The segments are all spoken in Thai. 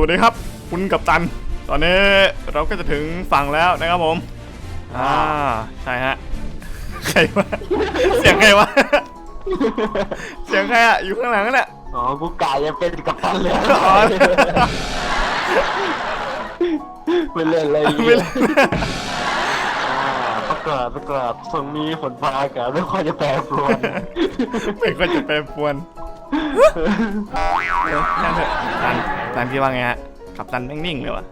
วัสดีครับ คุณกัปตัน ตอนนี้เราก็จะถึงฝั่งแล้วนะครับผม อ่าใช่ฮะใครวะเสียงใครวะเสียงใครอะอยู่ข้างหลังนั่นแหละอ๋อกูกายจะเป็นกัปตันเลยอ๋อไม่เล่นอะไรไม่เล่นอ่าประกาศประกาศตรงนี้ฝนฟ้าอากาศไม่ค่อยจะแปรปรวนไม่ควรจะแปรปรวนเออนั่นเถอะ ตันตันคิดว่าไงฮะกัปตันแม่งนิ่งเลยวะ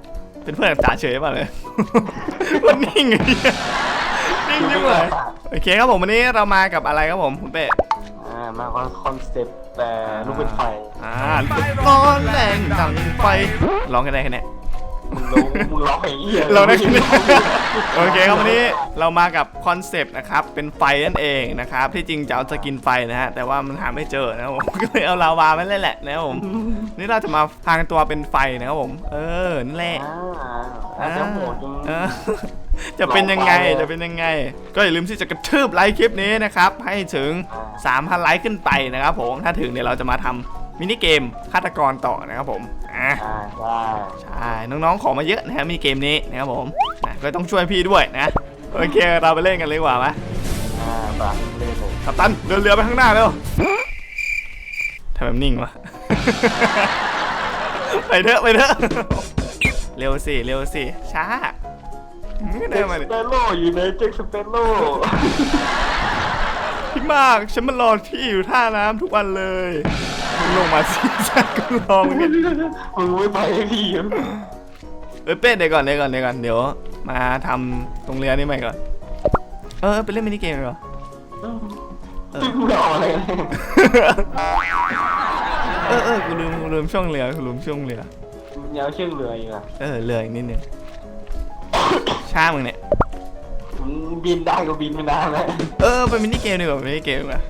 เป็นเพื่อนกับจ๋าเฉยป่ะเลย มันนิ่งไอ้เหี้ยนิ่งจังเลยโอเคครับผมวันนี้เรามากับอะไรครับผมคุณเป้อ่ามาคอนเซ็ปต์แต่ลูกเป็นไฟอ่าร้อนแรงดังไฟร้องกันได้แค่เนี้ย มึงร้องมึงร้องไอ้เหี้ยเราได้แค่เนี้ยโอเคครับวันนี้เรามากับคอนเซปต์นะครับเป็นไฟนั่นเองนะครับที่จริงจะเอาสกินไฟนะฮะแต่ว่ามันหาไม่เจอนะครับผมก็เลยเอาลาวามาเล่นแหละนะครับผมนี่เราจะมาพรางตัวเป็นไฟนะครับผมเออนั่นแหละอ่าอาจจะโหดจนเออ จะเป็นยังไงจะเป็นยังไง ก็อย่าลืมที่จะกระทืบไลค์คลิปนี้นะครับให้ถึง 3,000 ไลค์ขึ้นไปนะครับผมถ้าถึงเนี่ยเราจะมาทำ มินิเกมฆาตกรต่อนะครับผมอะอ่าได้ใช่น้องๆขอมาเยอะนะฮะมินิเกมนี้นะครับผมนะก็ต้องช่วยพี่ด้วยนะโอเคเราไปเล่นกันเลยดีกว่าไหมอ่าบังเล่นเลยกัปตันเดินเรือไปข้างหน้าเร็วทำไมมันนิ่งวะไปเถอะไปเถอะเร็วสิเร็วสิช้าไม่ได้เจ็กมาสดิเปโร่อยู่ในเจ็กสเปโร่พี่ มาก ฉันมารอที่อยู่ท่าน้ำทุกวันเลยมึงลงมาสิฉันก็รอมึงกันมึงไม่ไปให้พี่เอเอ้ยเป้เดี๋ยวก่อนเดี๋ยวก่อนเดี๋ยวก่อนเดี๋ยวมาทำตรงเรือนี่ใหม่ก่อน เออไปเล่นมินิเกมเหรอ พี่กูรออะไรกันเออเออกูลืมกูลืมช่วงเรือกูลืมช่วงเรือมันยาวเชือกเรืออยู่อะเออเรืออีกนิดนึงช้ามึงเนี่ย บินได้ก็บินไม่ได้เลยเออไปมินิเกมดีกว่ามินิเกมดีกว่า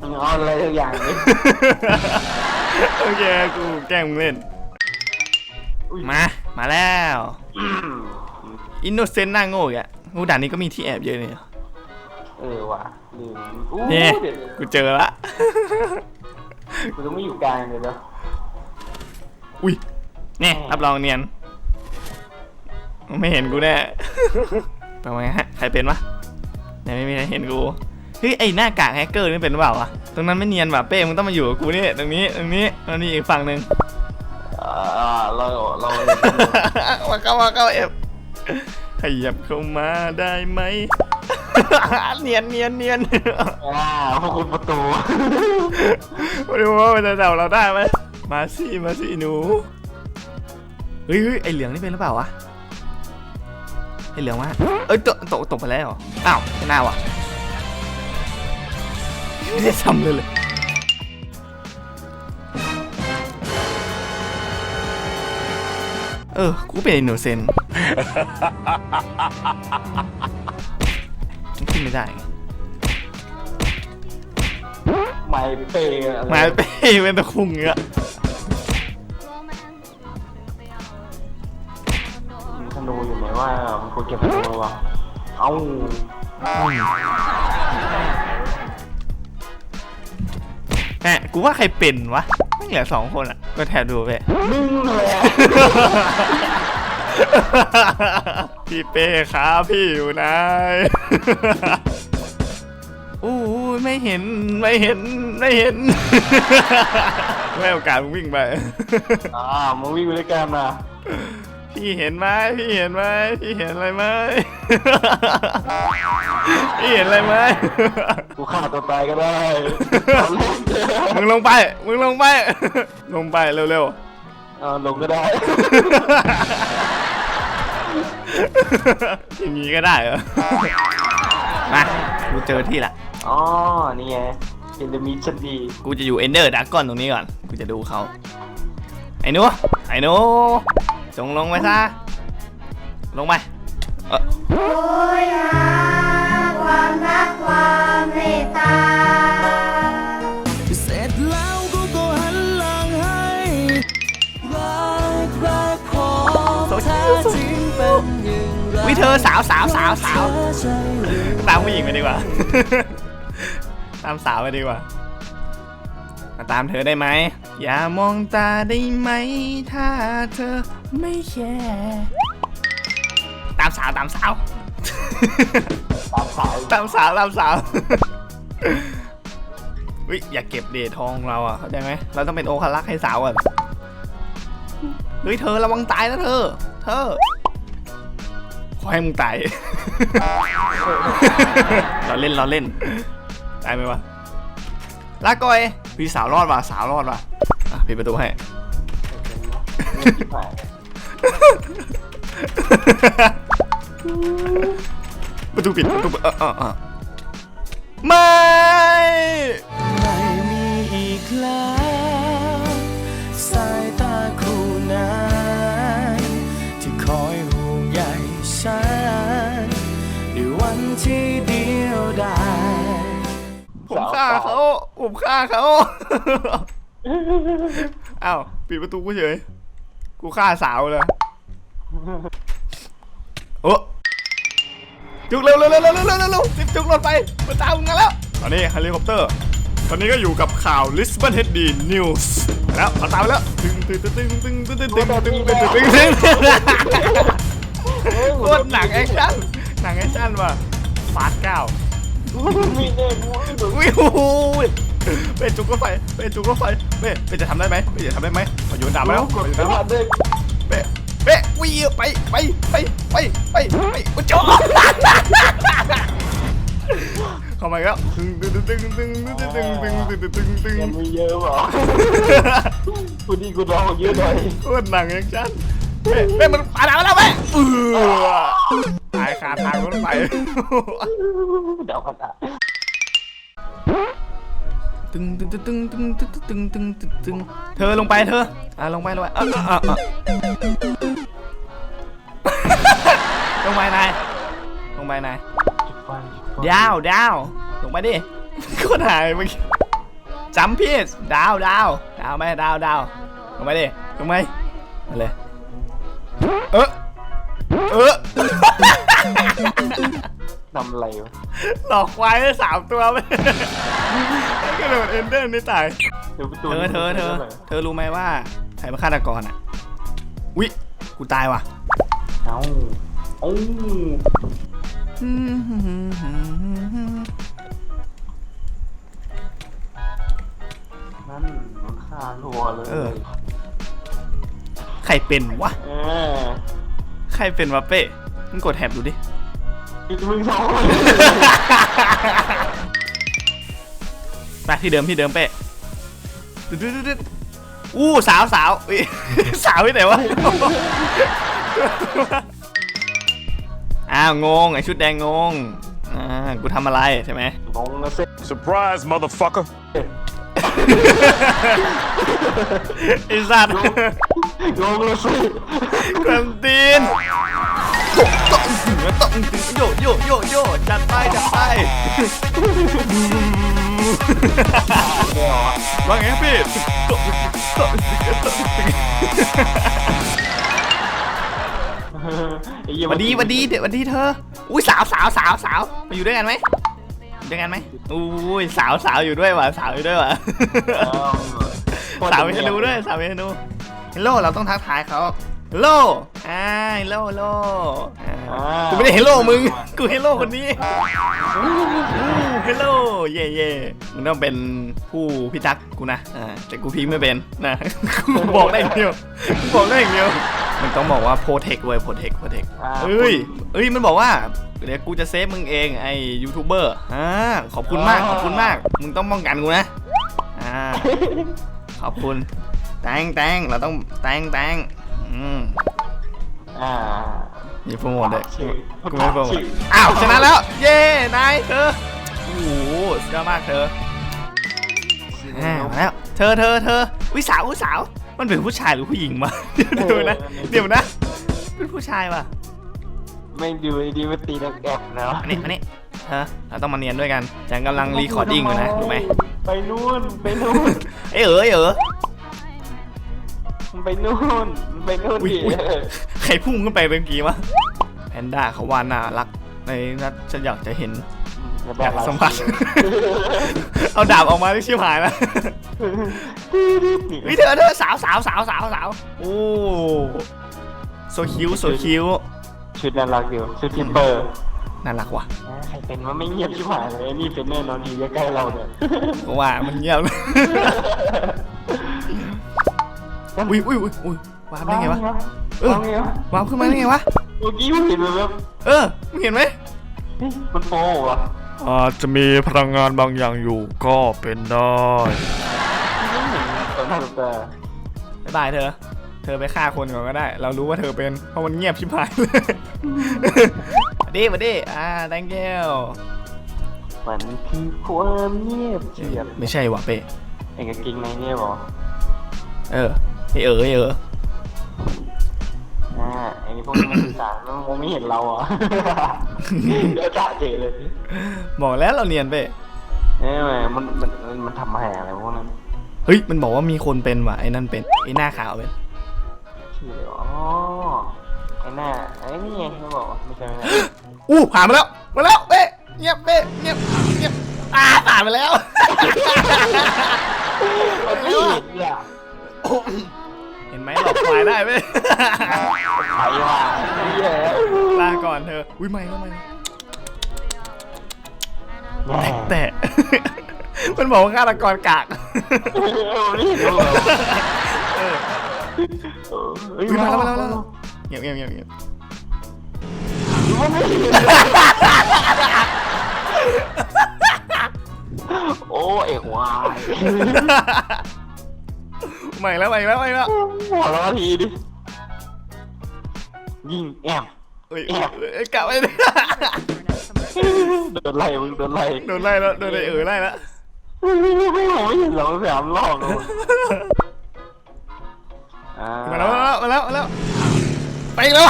มึงเอาอะไรทุกอย่างเลยโอเคกูแกล้งมึงเล่นอุ๊ยมา มาแล้วอืมอินโนเซนต์หน้าโง่อีกอะกูด่านนี้ก็มีที่แอบเยอะเลยเออว่ะลืมอู้นี่เดี๋ยวกูเจอละกูต้องไม่อยู่กลางเลยเนาะอุ้ยนี่รับรองเนียน ไม่เห็นกูแน่เป็นไงฮะ ใครเป็นวะ ไหนไม่มีใครเห็นกูเฮ้ยไอหน้ากากแฮกเกอร์นี่เป็นหรือเปล่าวะตรงนั้นไม่เนียนว่ะเป้มึงต้องมาอยู่กับกูนี่ตรงนี้ตรงนี้ตรงนี้อีกฝั่งหนึ่งอ่าเราเรามาเข้ามาเข้าเอฟขยับเข้ามาได้ไหมเนียนเนียนเนียนอ่าพวกคุณประตูไม่รู้ว่ามันจะจับเราได้ไหมมาสิมาสิหนูเฮ้ยเฮ้ยไอเหลืองนี่เป็นหรือเปล่าวะ ไอเหลืองวะเอ้ยตกตกตกไปแล้วเหรออ้าวไม่น่าวะไม่ได้ทำเลยเลยเออ กูเป็นอินโนเซนต์ขึ้นไม่ได้ไงไม่เปย์อะไรมาเป้เป็นตะคุ่งเงี้ย ว่ามันควรเก็บธนูวะเอ้าแหมกูว่าใครเป็นวะไม่เหลือสองคนอะ ก็แทบดูไปมึงเลยอะพี่เป้ครับพี่อยู่ไหนอู้ยไม่เห็นไม่เห็นไม่เห็นไม่ให้โอกาสมึงวิ่งไป อ่ามึงวิ่งไปด้วยกันนะ พี่เห็นไหมพี่เห็นไหมพี่เห็นอะไรไหม พี่เห็นอะไรไหม กูฆ่าตัวตายก็ได้เอาเล่นเถอะมึงลงไป มึงลงไป ลงไปเร็วเอาลงก็ได้ ๆ อย่างนี้ก็ได้เหรอ มา กูเจอที่ละ อ๋อ นี่ไงเป็นเดมิชันดีกูจะอยู่เอนเดอร์ดักก่อนตรงนี้ก่อน กูจะดูเขาไอ้หนูไอ้หนู จงลงไปซะ ลงไปเออโอยหาความรักความเมตตา เสร็จแล้วกูก็หันหลังให้รักรักของแท้จริงเป็นอย่างไรวิเธอสาวสาวสาวสาวตามผู้หญิงไปดีกว่า ตามสาวไปดีกว่ามาตามเธอได้ไหม อย่ามองตาได้ไหม ถ้าเธอ ไม่แคร์ตามสาวตามสาวตามสายตามสาวตามสาววิอย่าเก็บเดททองเราอะเข้าใจไหมเราต้องเป็นโอคารักษ์ให้สาวอะเฮ้ยเธอระวังตายนะเธอ เธอ ขอให้มึงตาย เราเล่นเราเล่น ตายไหมวะลาก่อยพี่สาวรอดว่ะสาวรอดว่ะอะปิดประตูให้ป ประตูปิดประตูเออเออเออไม่ไม่มีอีกแล้วสายตาคู่นั้นที่คอยห่วงใยฉันในวันที่เดียวดายผมฆ่าเขาผมฆ่าเขาอ้าวปิดประตูกูเฉย กูฆ่าสาวเลย โอ้จุกเร็วเร็วเร็วเร็วเร็วเร็วเร็วรีบจุกรถไปมาตามกันแล้ว ตอนนี้เฮลิคอปเตอร์ ตอนนี้ก็อยู่กับข่าว Lisbon h e a d News แล้วมาตามแล้วตึงตึงตึงตึงตึงตึงตึงตึงตึงตึงตึงตึงตึงโคตรหนังแอคชั่นหนังแอคชั่นว่ะฟาสเก้ามีเน่กูไม่รู้วิวเป็นจุกรถไฟเป็นจุกรถไฟเป้เป้จะทำได้ไหมเป้จะทำได้ไหมขอโยนดาบแล้วกขอดโยนไม่ดาบมาทันเลย เป้เป้วิ่งไปไปไปไปไปไปโอ้โจเข้ามาอีกแล้วตึงตึงตึงตึงตึงตึงตึงตึงตึงตึงตึงยังมีเยอะเปล่ากูดีกูรอเยอะหน่อยโคตรหนังแอคชั่นเป้เป้มันปาดาบมาแล้วเป้เออตายคาทางรถไฟเดี๋ยวกันอะ ตึงตึงตึงตึงตึงตึงตึงตึงตึงเธอลงไปเธออะลงไปลงไปอะอะอะลงไปนายลงไปนายดาวดาวลงไปดิโคตรหายเมื่อกี้จำพีสดาวดาวดาวไหมดาวดาวลงไปดิลงไปมาเลยเออเออ ทำอะไรวะหลอกควายได้สามตัวไปกระโดดเอนเดอร์นี่ตายเดี๋ยวประตูเธอเธอเธอเธอรู้ไหมว่าใครเป็นฆาตกรอะวิกูตายว่ะเอ้าเอ้านั่นมันฆ่ารัวเลยเออใครเป็นวะ เออใครเป็นวะเป้มึงกดแท็บดูดิอีก มึงสองคนไปที่เดิมที่เดิมเป้ดึ๊ดดึ๊ดดึ๊ดดึ๊ดอู้สาวสาวอุ๊ยสาวที่ไหนวะ อ้าวงงไอชุดแดงงง อ่ากูทำอะไรใช่ไหม งงนะเซ็ต Surprise, motherfucker. ไอสัตว์งงเลยสิกวนตีน ตกตกตกโยโยโยโยจัดไปจัดไปว่าไงพี่ตกตกตกไอ้เหี้ยวันดีวันดีเดี๋ยววันดีเธอ อุ้ยสาวสาวสาวสาวมาอยู่ด้วยกันไหมอยู่ด้วยกันไหมอุ้ยสาวสาวอยู่ด้วยว่ะสาวอยู่ด้วยว่ะเอ้าสาวมีธนูด้วยสาวมีธนูฮัลโหลเราต้องทักทายเขาฮัลโหลอ่าฮัลโหลฮัลโหลอ่า กูไม่ได้เฮลโลมึง กูเฮลโลคนนี้เฮลโลเย่เย่มึงต้องเป็นผู้พิทักษ์กูนะอ่าแต่กูพิงไม่เป็นนะกูบอกได้อย่างเดียวกูบอกได้อย่างเดียวมันต้องบอกว่าโปรเทคเว้ยโปรเทคโปรเทคอ่าเอ้ยเอ้ยมันบอกว่าเดี๋ยวกูจะเซฟมึงเองไอ้ยูทูบเบอร์อ่าขอบคุณมากขอบคุณมาก มึงต้องป้องกันกูนะอ่าขอบคุณแตงแตงเราต้องแตงแตงอืมอ่า มีโปรโมทด้วยชื่อกูไม่โปรโมทชื่ออ้าวชนะแล้ว เย้นายเธอโอ้โหสุดยอดมากเธออ่ามาแล้วเธอเธอเธอวิสาววิสาว มันเป็นผู้ชายหรือผู้หญิงมาเดี๋ยวดูนะเดี๋ยวนะ เป็นผู้ชายว่ะไม่ดูดีมาตีนักแอบนะอันนี้อันนี้เธอเราต้องมาเนียนด้วยกันฉันกำลังรีคอร์ดิ้งอยู่นะรู้ไหมไปนู่นไปนู่นเอ้ยเอ๋ยเอ๋อ มันไปนู่นมันไปนู่นอุ๊ยดิอุ๊ยใครพุ่งขึ้นไปเมื่อกี้วะแพนด้าเขาว่าน่ารักในนัดฉันอยากจะเห็น อย่าอแบยากบเราสัมผัส เอาดาบออกมาที่ชิบหายแล้วนี่เฮ้ยเธอเธอสาวสาวสาวสาวสาวโอ้โซคิวโซคิวชุดน่ารักอยู่ชุดทิมเบอร์น่ารักว่ะใครเป็นว่าไม่เงียบชิบหายเลยนี่เป็นแน่นอนทีใกล้ๆเราเนี่ย เพราะว่ามันเงียบเลย อุ้ยอุ้ยอุ้ยอุ้ยวาร์ปได้ไงวะ เออ วางไงวะวาร์ปขึ้นมาได้ไงวะ เมื่อกี้มันเห็นแบบเออมึงเห็นไหมมันโฟวะอาจจะมีพลังงานบางอย่างอยู่ก็เป็นได้ ไม่เห็นต่อหน้าต่อตาบ๊ายบายเธอ เธอไปฆ่าคนก่อนก็ได้ เรารู้ว่าเธอเป็น เพราะมันเงียบชิบหายเลยมาดิมาดิอ่า thank you มันคือความเงียบเฉียบไม่ใช่ว่ะเป้ไอ้กางเกงในเนี่ยบอกเออ ไอเออไอเอออ่าไอ้นี่พวกนี้มันสื่อสารมันมองไม่เห็นเราอะ เดี๋ยวจ่าเจเลยบอกแล้วเราเนียนเป้เอ้ยมันมันมันมันทำแห่อะไรพวกนั้นเฮ้ย มันบอกว่ามีคนเป็นว่ะไอ้นั่นเป็นไอ้หน้าขาวเป็นชื่ออะไรวะอ๋อไอ้หน้าไอ้นี่ไงเขาบอกว่าไม่ใช่ไม่ใช่อู้ผ่านมาแล้วมาแล้วเป้เงียบเป้เงียบเงียบอ่าผ่านมาแล้วมันไม่เห็นอะเห็น ไหมหลอกควายได้เป้ใครวะไอ้เหี้ยลาก่อนเธออุ้ยไม่แล้วไม่แม่แต่ มันบอกว่าฆาตกรกากมันไม่เห็นเราเหรอเออเฮ้ยอุ้ยมาแล้วมาแล้วมาแล้วเงียบเงียบเงียบเงียบมันไม่เห็นโอ้เอกวาย ใหม่แล้วใหม่แล้วใหม่แล้วหัวเราะทีดิยิงแอมเอ้ยเอ้ยกลับไปเลยโดนไล่มึงโดนไล่โดนไล่แล้วโดนไอ้เอ๋อไล่แล้วไม่ไม่ไม่ไม่ผมไม่เห็นเราพยายามลอกเลยอ่ามาแล้วมาแล้วมาแล้วไปอีกแล้ว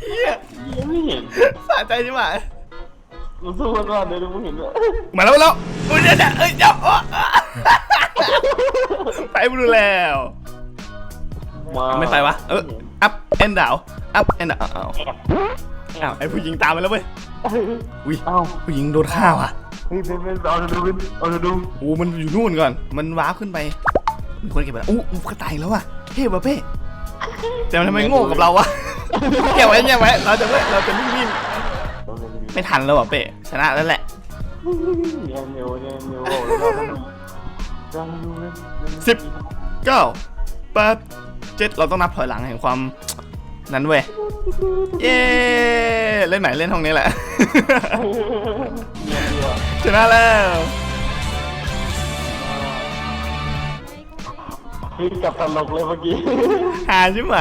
เฮียยังไม่เห็นสะใจใช่ไหมมันสู้กันว่าเดี๋ยวมึงเห็นด้วยมาแล้วมาแล้วอุ้ยเดี๋ยวเดี๋ยวเอ้ยเดี๋ยวอ๋อ ไปไม่รู้แล้ว ไม่ไปวะ เอออัพเอ็นดาวอัพเอ็นดาวอ้าวแอบอ้าวไอผู้หญิงตามไปแล้วเว้ยอุ้ยเอ้าผู้หญิงโดนฆ่าว่ะเฮ้ยเป็นเป็นเอาดูดูเอาดูดูโอ้มันอยู่นู่นก่อน มันวาร์ปขึ้นไปมีคนเก็บไปแล้วอู้อู้กระต่ายแล้วว่ะเท่ว่ะเป้แต่มันทำไมโง่กับเราวะเก็บไว้เก็บไว้เราจะไม่เราจะนิ่งๆไม่ทันแล้วว่ะเป้ชนะแล้วแหละ สิบเก้าแปดเจ็ดเราต้องนับถอยหลังแห่งความนั้นเว้ย เย้เล่นไหนเล่นห้องนี้แหละเนี่ยเดียวชนะแล้วเฮ้ยกลับตลกเลยเมื่อกี้ หาใช่ไหม